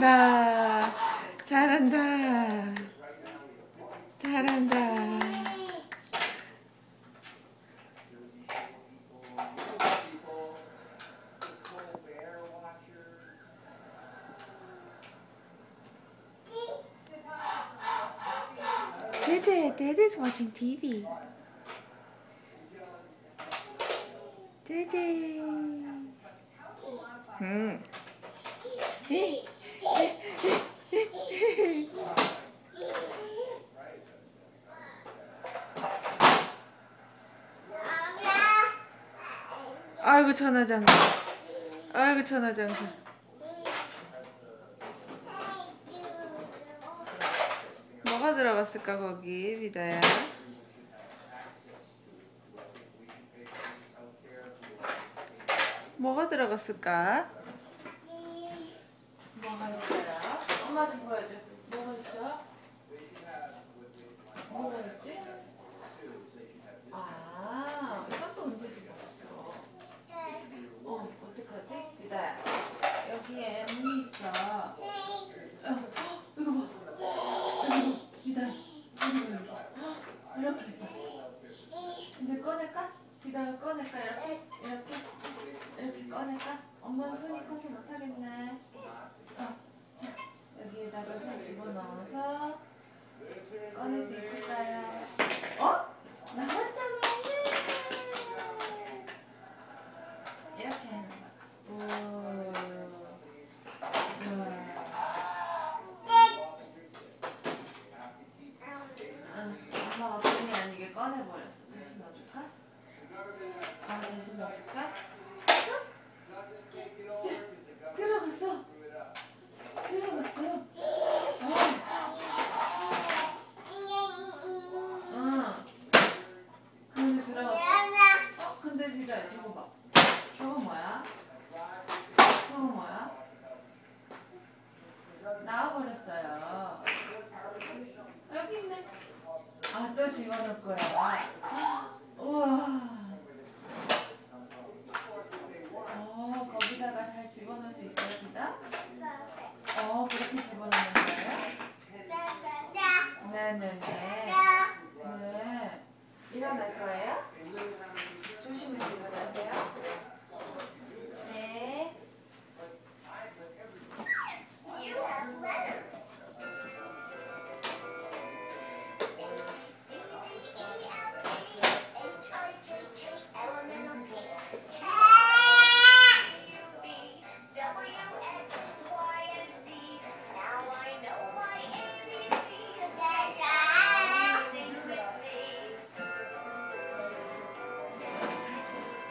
잘한다. 잘한다. 잘한다. Dede, Dede's watching TV. Dede. Hmm. 아이고 천하장사. 아이고 천하장사. 뭐가 들어갔을까 거기 비다야? 뭐가 들어갔을까? 뭐가 있어요? 엄마 좀 보여줘. 뭐가 있어? 뭐가 있지? 아, 이것도 언제 들어갔어? 어, 어떡하지? 비다야. 여기에 문이 있어. 어, 이거 봐. 비다. 이렇게. 이제 꺼낼까? 비다가 꺼낼까? 이렇게 이렇게 꺼낼까? 엄마는 손이 커서 못하겠네. 어, 자 여기에다가 손 집어넣어서 꺼낼 수 있을까요? 어? 나왔다 나왔네. 이렇게 하는. 아? 아, 들어갔어. 들어갔어. 어. 응. 그 안에 들어갔어. 어, 비가 저거 봐. 저거 뭐야? 저거 뭐야? 나와버렸어요. 여기 있네. 아, 또 집어넣을 거야. 우와. 어, 거기다가 잘 집어넣을 수 있어요, 비다? 어, 그렇게 집어넣는 거예요? 네네네. 네. 일어날 거예요?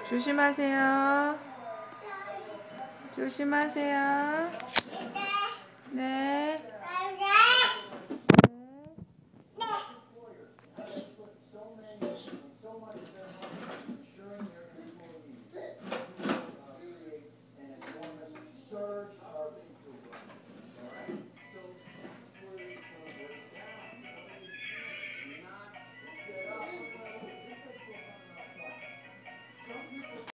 조심하세요. 조심하세요.